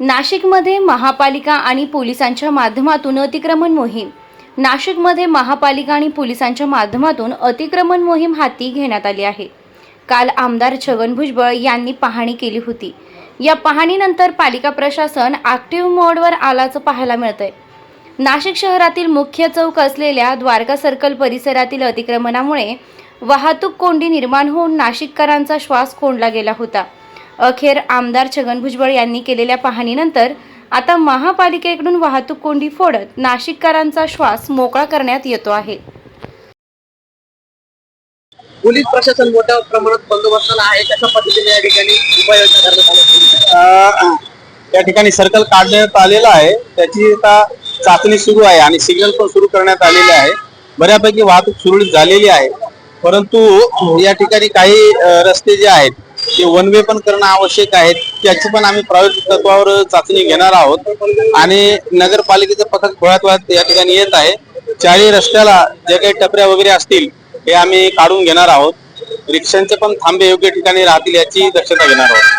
नाशिकमध्ये महापालिका आणि पोलिसांच्या माध्यमातून अतिक्रमण मोहीम. नाशिकमध्ये महापालिका आणि पोलिसांच्या माध्यमातून अतिक्रमण मोहीम हाती घेण्यात आली आहे. काल आमदार छगन भुजबळ यांनी पाहणी केली होती. या पाहणीनंतर पालिका प्रशासन ॲक्टिव्ह मोडवर आल्याचं पाहायला मिळतंय. नाशिक शहरातील मुख्य चौक असलेल्या द्वारका सर्कल परिसरातील अतिक्रमणामुळे वाहतूक कोंडी निर्माण होऊन नाशिककरांचा श्वास कोंडला गेला होता. अखेर आमदार छगन भुजबळ यांनी केलेल्या पाहणीनंतर आता महापालिकेकडून वाहतूक कोंडी फोडत नाशिककरांचा श्वास मोकळा करण्यात येतो आहे. पोलीस प्रशासन मोठ्या प्रमाणात बंदोबस्ताला आहे. कशा पद्धतीने या ठिकाणी उपाययोजना करण्यात आल्या? अ, या ठिकाणी सर्कल काढण्यात आलेला आहे. त्याची आता चाचणी सुरू आहे आणि सिग्नल पण सुरू करण्यात आलेले आहे. बऱ्यापैकी वाहतूक सुरळीत झालेली आहे. परंतु या ठिकाणी काही रस्ते जे आहेत ते वन वे पण करणं आवश्यक आहे त्याची पण आम्ही प्रायोगिक तत्वावर चाचणी घेणार आहोत. आणि नगरपालिकेचं पथक गोळ्यात वेळात या ठिकाणी येत आहे. चारही रस्त्याला जे काही टपऱ्या वगैरे असतील हे आम्ही काढून घेणार आहोत. रिक्षांचे पण थांबे योग्य ठिकाणी राहतील याची दक्षता घेणार आहोत.